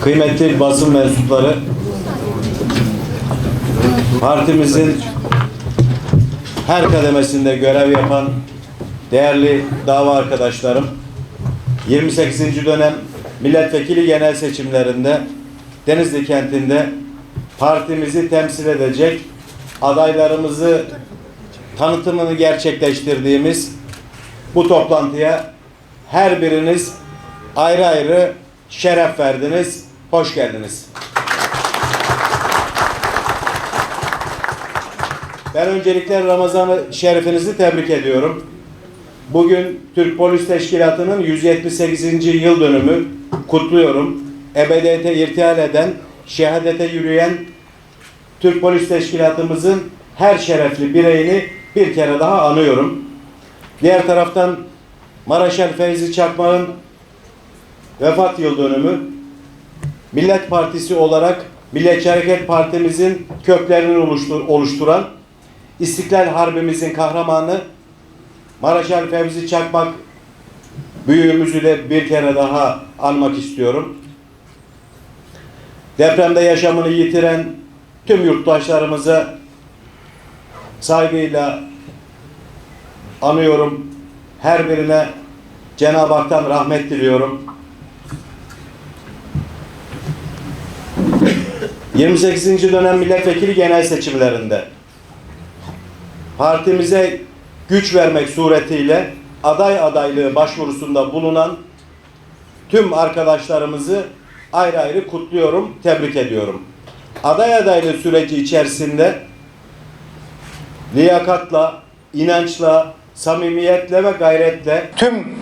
kıymetli basın mensupları, partimizin her kademesinde görev yapan değerli dava arkadaşlarım, 28. dönem milletvekili genel seçimlerinde Denizli kentinde partimizi temsil edecek adaylarımızı tanıtımını gerçekleştirdiğimiz bu toplantıya her biriniz ayrı ayrı şeref verdiniz. Hoş geldiniz. Ben öncelikle Ramazan-ı Şerifinizi tebrik ediyorum. Bugün Türk Polis Teşkilatı'nın 178. yıl dönümü kutluyorum. Ebediyete irtihal eden, şehadete yürüyen Türk Polis Teşkilatımızın her şerefli bireyini bir kere daha anıyorum. Diğer taraftan Maraşel Feyzi Çakmak'ın vefat yıl dönümü. Millet Partisi olarak Milliyetçi Hareket Partimizin köklerini oluştur- oluşturan İstiklal Harbimizin kahramanı Maraşal Fevzi Çakmak büyüğümüzü de bir kere daha anmak istiyorum. Depremde yaşamını yitiren tüm yurttaşlarımıza saygıyla anıyorum. Her birine Cenab-ı Hak'tan rahmet diliyorum. 28. dönem milletvekili genel seçimlerinde partimize güç vermek suretiyle aday adaylığı başvurusunda bulunan tüm arkadaşlarımızı ayrı ayrı kutluyorum, tebrik ediyorum. Aday adaylığı süreci içerisinde liyakatla, inançla, samimiyetle ve gayretle tüm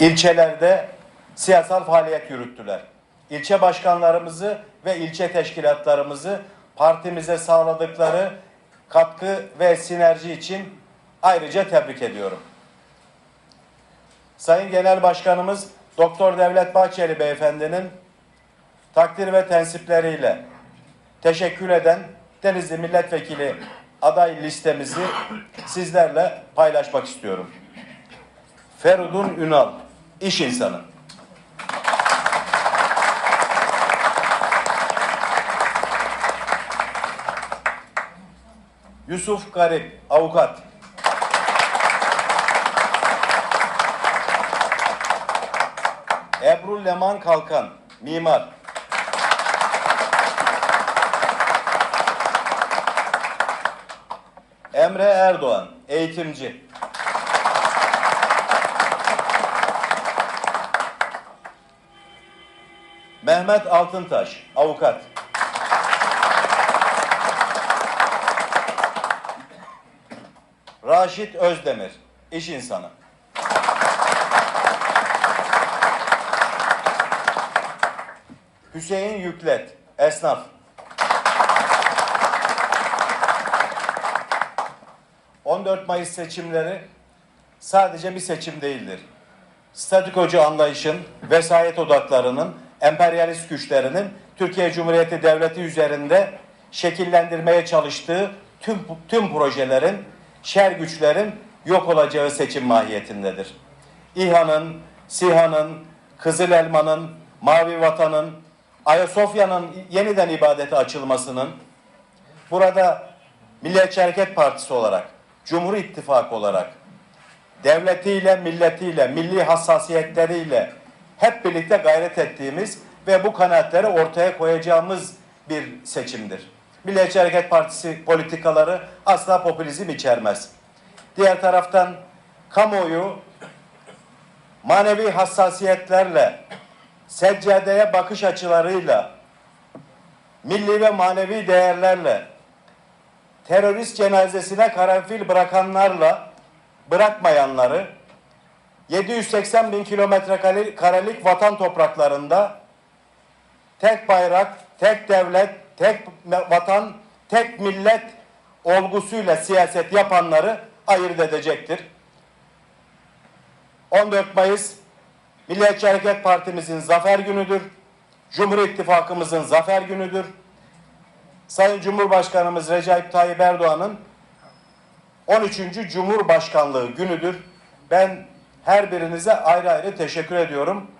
ilçelerde siyasal faaliyet yürüttüler. İlçe başkanlarımızı ve ilçe teşkilatlarımızı partimize sağladıkları katkı ve sinerji için ayrıca tebrik ediyorum. Sayın Genel Başkanımız Doktor Devlet Bahçeli Beyefendinin takdir ve tensipleriyle teşekkür eden Denizli Milletvekili aday listemizi sizlerle paylaşmak istiyorum. Ferudun Ünal, iş insanı. Yusuf Garip, avukat. Ebru Leman Kalkan, mimar. Emre Erdoğan, eğitimci. Mehmet Altıntaş, avukat. Raşit Özdemir, iş insanı. Hüseyin Yüklet, esnaf. ...14 Mayıs seçimleri sadece bir seçim değildir. Statikocu anlayışın, vesayet odaklarının, emperyalist güçlerinin Türkiye Cumhuriyeti Devleti üzerinde şekillendirmeye çalıştığı tüm tüm projelerin, şer güçlerin yok olacağı seçim mahiyetindedir. İHA'nın, SİHA'nın, Kızıl Elma'nın, Mavi Vatan'ın, Ayasofya'nın yeniden ibadete açılmasının, burada Milliyetçi Hareket Partisi olarak, Cumhur İttifakı olarak, devletiyle, milletiyle, milli hassasiyetleriyle hep birlikte gayret ettiğimiz ve bu kanaatleri ortaya koyacağımız bir seçimdir. Milliyetçi Hareket Partisi politikaları asla popülizm içermez. Diğer taraftan kamuoyu manevi hassasiyetlerle, seccadeye bakış açılarıyla, milli ve manevi değerlerle, terörist cenazesine karanfil bırakanlarla, bırakmayanları, 780 bin kilometre kare- karelik vatan topraklarında tek bayrak, tek devlet, tek vatan, tek millet olgusuyla siyaset yapanları ayırt edecektir. 14 Mayıs Milliyetçi Hareket Partimizin zafer günüdür. Cumhur İttifakımızın zafer günüdür. Sayın Cumhurbaşkanımız Recep Tayyip Erdoğan'ın 13. Cumhurbaşkanlığı günüdür. Ben her birinize ayrı ayrı teşekkür ediyorum.